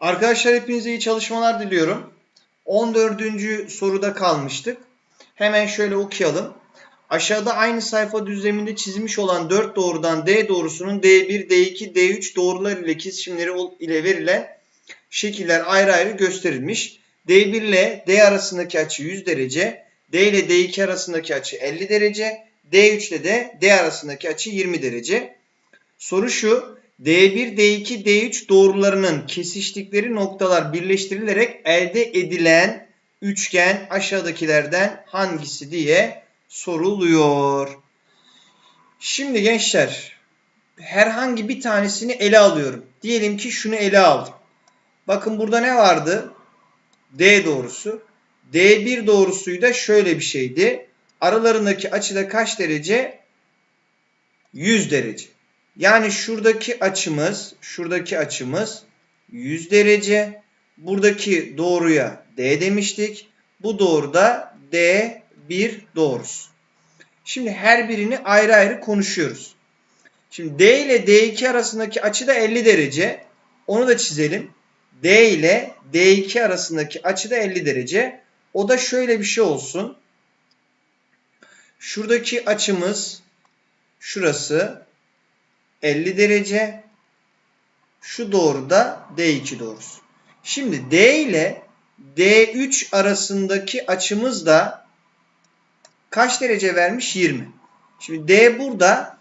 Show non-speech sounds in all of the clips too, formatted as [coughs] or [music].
Arkadaşlar hepinize iyi çalışmalar diliyorum. 14. soruda kalmıştık. Hemen şöyle okuyalım. Aşağıda aynı sayfa düzleminde çizilmiş olan 4 doğrudan D doğrusunun D1, D2, D3 doğrular ile kesişimleri ile verilen şekiller ayrı ayrı gösterilmiş. D1 ile D arasındaki açı 100 derece, D ile D2 arasındaki açı 50 derece, D3 ile de D arasındaki açı 20 derece. Soru şu, D1, D2, D3 doğrularının kesiştikleri noktalar birleştirilerek elde edilen üçgen aşağıdakilerden hangisi diye soruluyor. Şimdi gençler herhangi bir tanesini ele alıyorum. Diyelim ki şunu ele aldım. Bakın burada ne vardı? D doğrusu. D1 doğrusuyu da şöyle bir şeydi. Aralarındaki açı da kaç derece? 100 derece. Yani şuradaki açımız, şuradaki açımız 100 derece. Buradaki doğruya D demiştik. Bu doğru da D1 doğrusu. Şimdi her birini ayrı ayrı konuşuyoruz. Şimdi D ile D2 arasındaki açı da 50 derece. Onu da çizelim. D ile D2 arasındaki açı da 50 derece. O da şöyle bir şey olsun. Şuradaki açımız şurası 50 derece. Şu doğru da D2 doğrusu. Şimdi D ile D3 arasındaki açımız da kaç derece vermiş? 20. Şimdi D burada.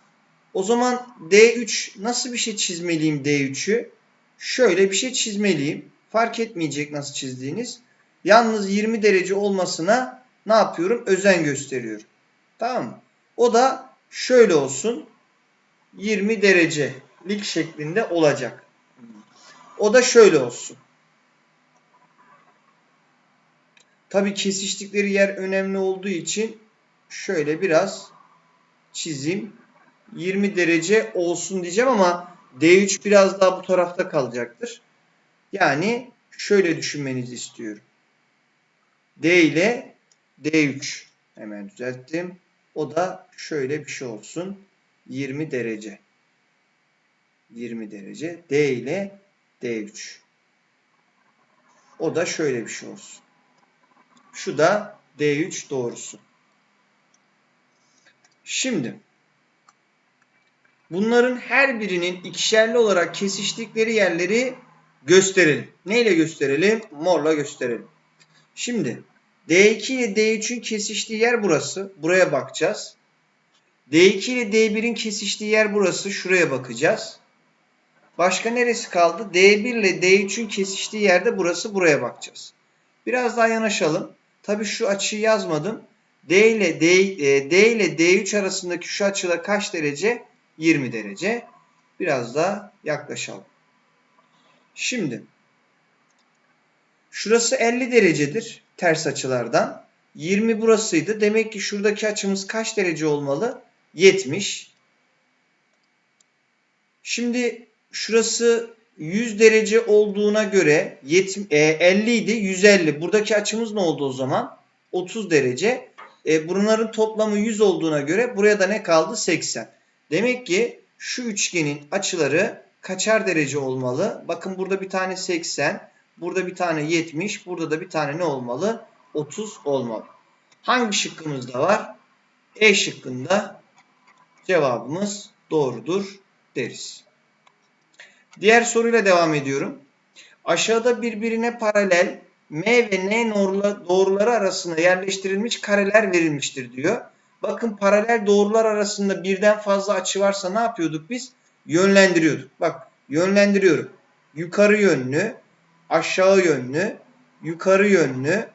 O zaman D3 nasıl bir şey çizmeliyim D3'ü? Şöyle bir şey çizmeliyim. Fark etmeyecek nasıl çizdiğiniz. Yalnız 20 derece olmasına ne yapıyorum? Özen gösteriyorum. Tamam mı? O da şöyle olsun. 20 derecelik şeklinde olacak. O da şöyle olsun. Tabii kesiştikleri yer önemli olduğu için şöyle biraz çizeyim. 20 derece olsun diyeceğim ama D3 biraz daha bu tarafta kalacaktır. Yani şöyle düşünmenizi istiyorum. D ile D3 hemen düzelttim. O da şöyle bir şey olsun. 20 derece. 20 derece. D ile D3. O da şöyle bir şey olsun. Şu da D3 doğrusu. Şimdi bunların her birinin ikişerli olarak kesiştikleri yerleri gösterelim. Neyle gösterelim? Morla gösterelim. Şimdi D2 ile D3'ün kesiştiği yer burası. Buraya bakacağız. D2 ile D1'in kesiştiği yer burası. Şuraya bakacağız. Başka neresi kaldı? D1 ile D3'ün kesiştiği yerde burası. Buraya bakacağız. Biraz daha yanaşalım. Tabi şu açıyı yazmadım. D ile D, e, D ile D3 arasındaki şu açıda kaç derece? 20 derece. Biraz daha yaklaşalım. Şimdi şurası 50 derecedir ters açılardan. 20 burasıydı. Demek ki şuradaki açımız kaç derece olmalı? 70. Şimdi şurası 100 derece olduğuna göre 50 idi 150. Buradaki açımız ne oldu o zaman? 30 derece. E, bunların toplamı 100 olduğuna göre buraya da ne kaldı? 80. Demek ki şu üçgenin açıları kaçar derece olmalı? Bakın burada bir tane 80, burada bir tane 70, burada da bir tane ne olmalı? 30 olmalı. Hangi şıkkımızda var? E şıkkında cevabımız doğrudur deriz. Diğer soruyla devam ediyorum. Aşağıda birbirine paralel M ve N doğruları arasında yerleştirilmiş kareler verilmiştir diyor. Bakın paralel doğrular arasında birden fazla açı varsa ne yapıyorduk biz? Yönlendiriyorduk. Bak yönlendiriyorum. Yukarı yönlü, aşağı yönlü, yukarı yönlü,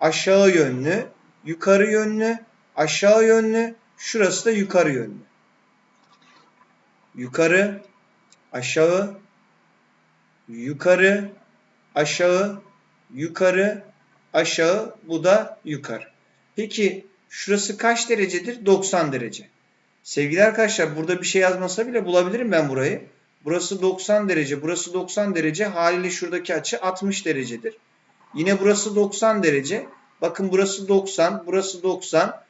aşağı yönlü, yukarı yönlü, aşağı yönlü, şurası da yukarı yönlü. Yukarı, aşağı, yukarı, aşağı, yukarı, aşağı, bu da yukarı. Peki şurası kaç derecedir? 90 derece. Sevgili arkadaşlar burada bir şey yazmasa bile bulabilirim ben burayı. Burası 90 derece, burası 90 derece. Haliyle şuradaki açı 60 derecedir. Yine burası 90 derece. Bakın burası 90, burası 90.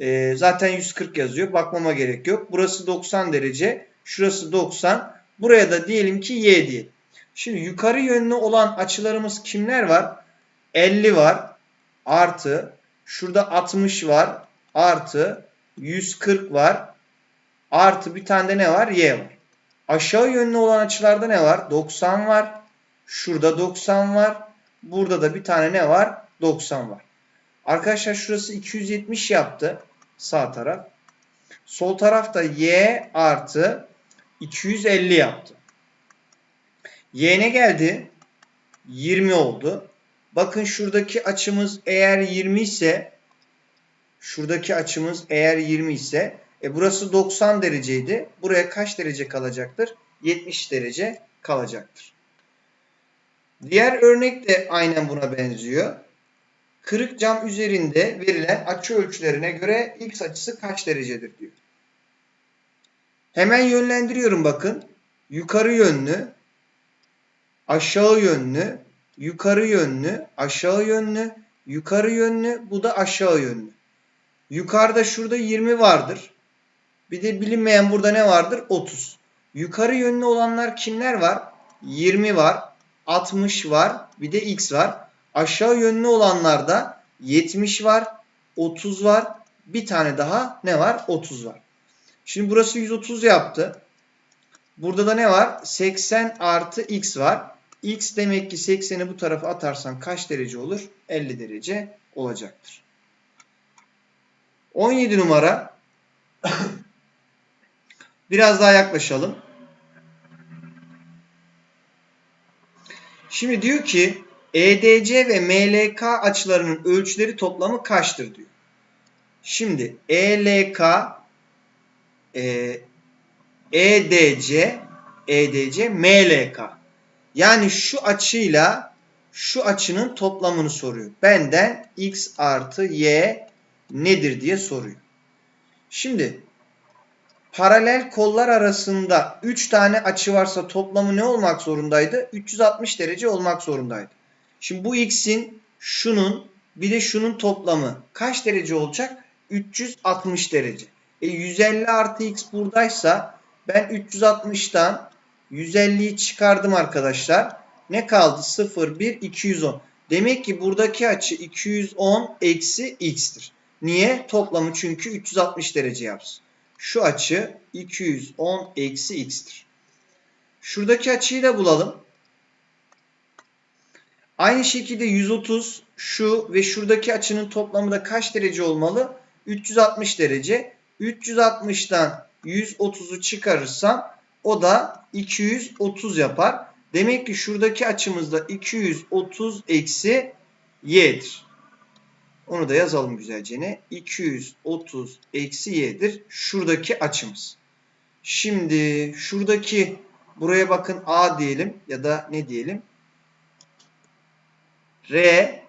Ee, zaten 140 yazıyor. Bakmama gerek yok. Burası 90 derece. Şurası 90. Buraya da diyelim ki y diyelim. Şimdi yukarı yönlü olan açılarımız kimler var? 50 var. Artı. Şurada 60 var. Artı. 140 var. Artı bir tane de ne var? Y var. Aşağı yönlü olan açılarda ne var? 90 var. Şurada 90 var. Burada da bir tane ne var? 90 var. Arkadaşlar şurası 270 yaptı. Sağ taraf. Sol tarafta y artı 250 yaptı. Y ne geldi? 20 oldu. Bakın şuradaki açımız eğer 20 ise şuradaki açımız eğer 20 ise e burası 90 dereceydi. Buraya kaç derece kalacaktır? 70 derece kalacaktır. Diğer örnek de aynen buna benziyor. Kırık cam üzerinde verilen açı ölçülerine göre x açısı kaç derecedir diyor. Hemen yönlendiriyorum bakın. Yukarı yönlü, aşağı yönlü, yukarı yönlü, aşağı yönlü, yukarı yönlü, bu da aşağı yönlü. Yukarıda şurada 20 vardır. Bir de bilinmeyen burada ne vardır? 30. Yukarı yönlü olanlar kimler var? 20 var, 60 var, bir de x var. Aşağı yönlü olanlarda 70 var, 30 var, bir tane daha ne var? 30 var. Şimdi burası 130 yaptı. Burada da ne var? 80 artı x var. x demek ki 80'i bu tarafa atarsan kaç derece olur? 50 derece olacaktır. 17 numara. [coughs] Biraz daha yaklaşalım. Şimdi diyor ki EDC ve MLK açılarının ölçüleri toplamı kaçtır diyor. Şimdi ELK e, EDC EDC MLK yani şu açıyla şu açının toplamını soruyor. Benden x artı y nedir diye soruyor. Şimdi paralel kollar arasında 3 tane açı varsa toplamı ne olmak zorundaydı? 360 derece olmak zorundaydı. Şimdi bu x'in şunun bir de şunun toplamı kaç derece olacak? 360 derece. E 150 artı x buradaysa ben 360'tan 150'yi çıkardım arkadaşlar. Ne kaldı? 0, 1, 210. Demek ki buradaki açı 210 eksi x'tir. Niye? Toplamı çünkü 360 derece yapsın. Şu açı 210 eksi x'tir. Şuradaki açıyı da bulalım. Aynı şekilde 130 şu ve şuradaki açının toplamı da kaç derece olmalı? 360 derece. 360'dan 130'u çıkarırsam o da 230 yapar. Demek ki şuradaki açımızda 230 eksi y'dir. Onu da yazalım güzelce ne? 230 eksi y'dir. Şuradaki açımız. Şimdi şuradaki buraya bakın A diyelim ya da ne diyelim? R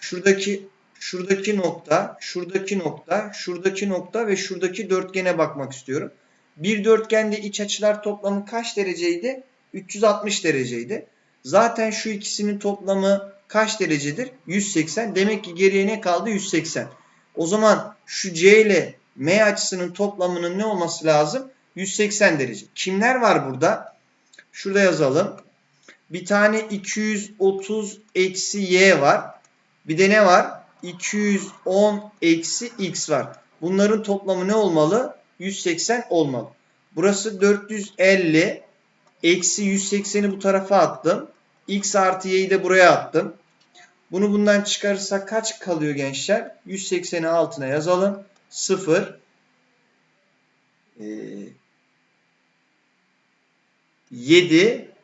şuradaki şuradaki nokta, şuradaki nokta, şuradaki nokta ve şuradaki dörtgene bakmak istiyorum. Bir dörtgende iç açılar toplamı kaç dereceydi? 360 dereceydi. Zaten şu ikisinin toplamı kaç derecedir? 180. Demek ki geriye ne kaldı? 180. O zaman şu C ile M açısının toplamının ne olması lazım? 180 derece. Kimler var burada? Şurada yazalım. Bir tane 230 eksi y var. Bir de ne var? 210 eksi x var. Bunların toplamı ne olmalı? 180 olmalı. Burası 450 eksi 180'i bu tarafa attım. x artı y'yi de buraya attım. Bunu bundan çıkarırsak kaç kalıyor gençler? 180'i altına yazalım. 0 ee, 7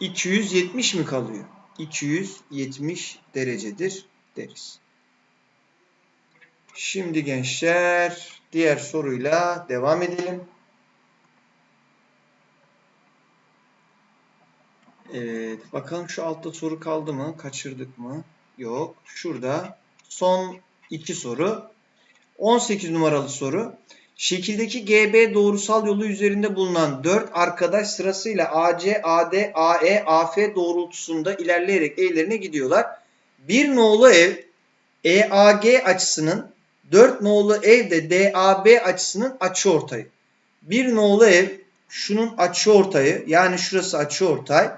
270 mi kalıyor? 270 derecedir deriz. Şimdi gençler diğer soruyla devam edelim. Evet bakalım şu altta soru kaldı mı? Kaçırdık mı? Yok. Şurada son iki soru. 18 numaralı soru. Şekildeki GB doğrusal yolu üzerinde bulunan 4 arkadaş sırasıyla AC, AD, AE, AF doğrultusunda ilerleyerek evlerine gidiyorlar. Bir nolu ev EAG açısının 4 nolu ev de DAB açısının açıortayı. Bir nolu ev şunun açıortayı yani şurası açıortay.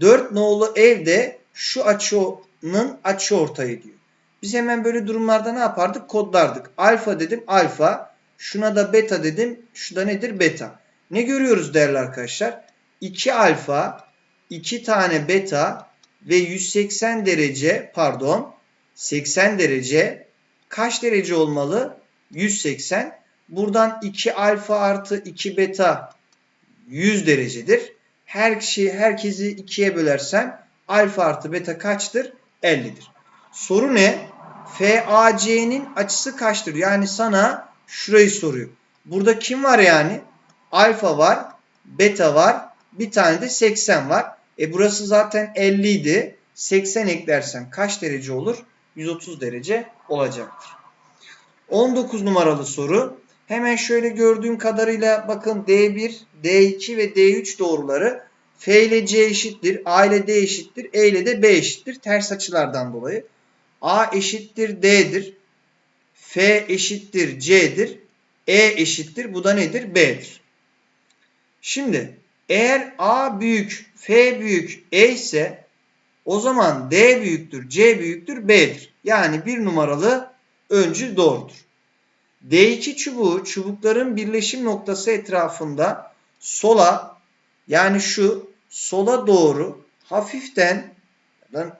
4 nolu ev de şu açının açıortayı diyor. Biz hemen böyle durumlarda ne yapardık? Kodlardık. Alfa dedim alfa. Şuna da beta dedim. Şu da nedir? Beta. Ne görüyoruz değerli arkadaşlar? 2 alfa, 2 tane beta ve 180 derece pardon 80 derece kaç derece olmalı? 180. Buradan 2 alfa artı 2 beta 100 derecedir. Her kişi herkesi 2'ye bölersem alfa artı beta kaçtır? 50'dir. Soru ne? FAC'nin açısı kaçtır? Yani sana şurayı soruyor. Burada kim var yani? Alfa var, beta var, bir tane de 80 var. E burası zaten 50 idi. 80 eklersen kaç derece olur? 130 derece olacaktır. 19 numaralı soru. Hemen şöyle gördüğüm kadarıyla bakın D1, D2 ve D3 doğruları F ile C eşittir, A ile D eşittir, E ile de B eşittir. Ters açılardan dolayı. A eşittir D'dir. F eşittir C'dir. E eşittir. Bu da nedir? B'dir. Şimdi eğer A büyük, F büyük, E ise o zaman D büyüktür, C büyüktür, B'dir. Yani bir numaralı öncül doğrudur. D2 çubuğu çubukların birleşim noktası etrafında sola yani şu sola doğru hafiften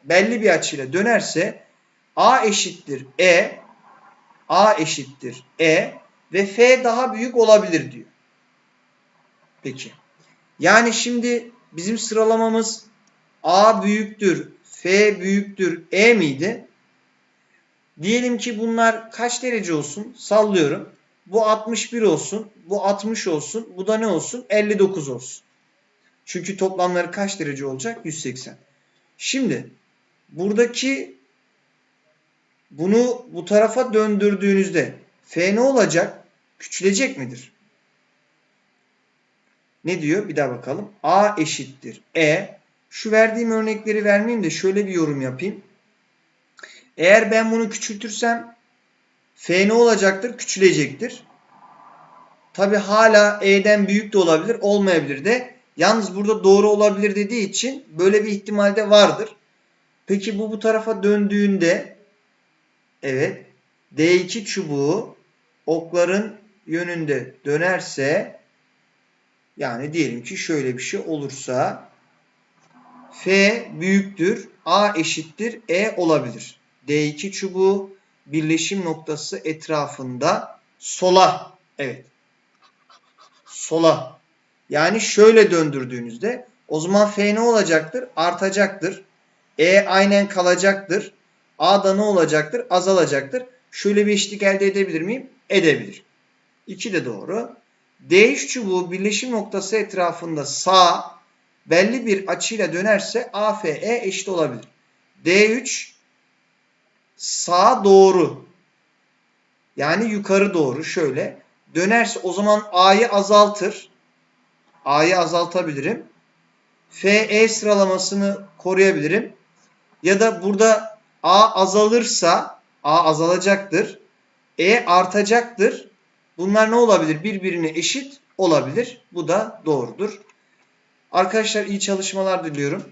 belli bir açıyla dönerse A eşittir E, A eşittir E ve F daha büyük olabilir diyor. Peki. Yani şimdi bizim sıralamamız A büyüktür, F büyüktür, E miydi? Diyelim ki bunlar kaç derece olsun? Sallıyorum. Bu 61 olsun, bu 60 olsun, bu da ne olsun? 59 olsun. Çünkü toplamları kaç derece olacak? 180. Şimdi buradaki bunu bu tarafa döndürdüğünüzde F ne olacak? Küçülecek midir? Ne diyor? Bir daha bakalım. A eşittir E. Şu verdiğim örnekleri vermeyeyim de şöyle bir yorum yapayım. Eğer ben bunu küçültürsem F ne olacaktır? Küçülecektir. Tabi hala E'den büyük de olabilir, olmayabilir de. Yalnız burada doğru olabilir dediği için böyle bir ihtimal de vardır. Peki bu bu tarafa döndüğünde evet D2 çubuğu okların yönünde dönerse yani diyelim ki şöyle bir şey olursa F büyüktür A eşittir E olabilir. D2 çubuğu birleşim noktası etrafında sola evet sola yani şöyle döndürdüğünüzde o zaman F ne olacaktır? Artacaktır. E aynen kalacaktır. A da ne olacaktır? Azalacaktır. Şöyle bir eşitlik elde edebilir miyim? Edebilir. 2 de doğru. D3 çubuğu birleşim noktası etrafında sağ belli bir açıyla dönerse AFE eşit olabilir. D3 sağa doğru yani yukarı doğru şöyle dönerse o zaman A'yı azaltır. A'yı azaltabilirim. FE sıralamasını koruyabilirim. Ya da burada A azalırsa A azalacaktır. E artacaktır. Bunlar ne olabilir? Birbirine eşit olabilir. Bu da doğrudur. Arkadaşlar iyi çalışmalar diliyorum.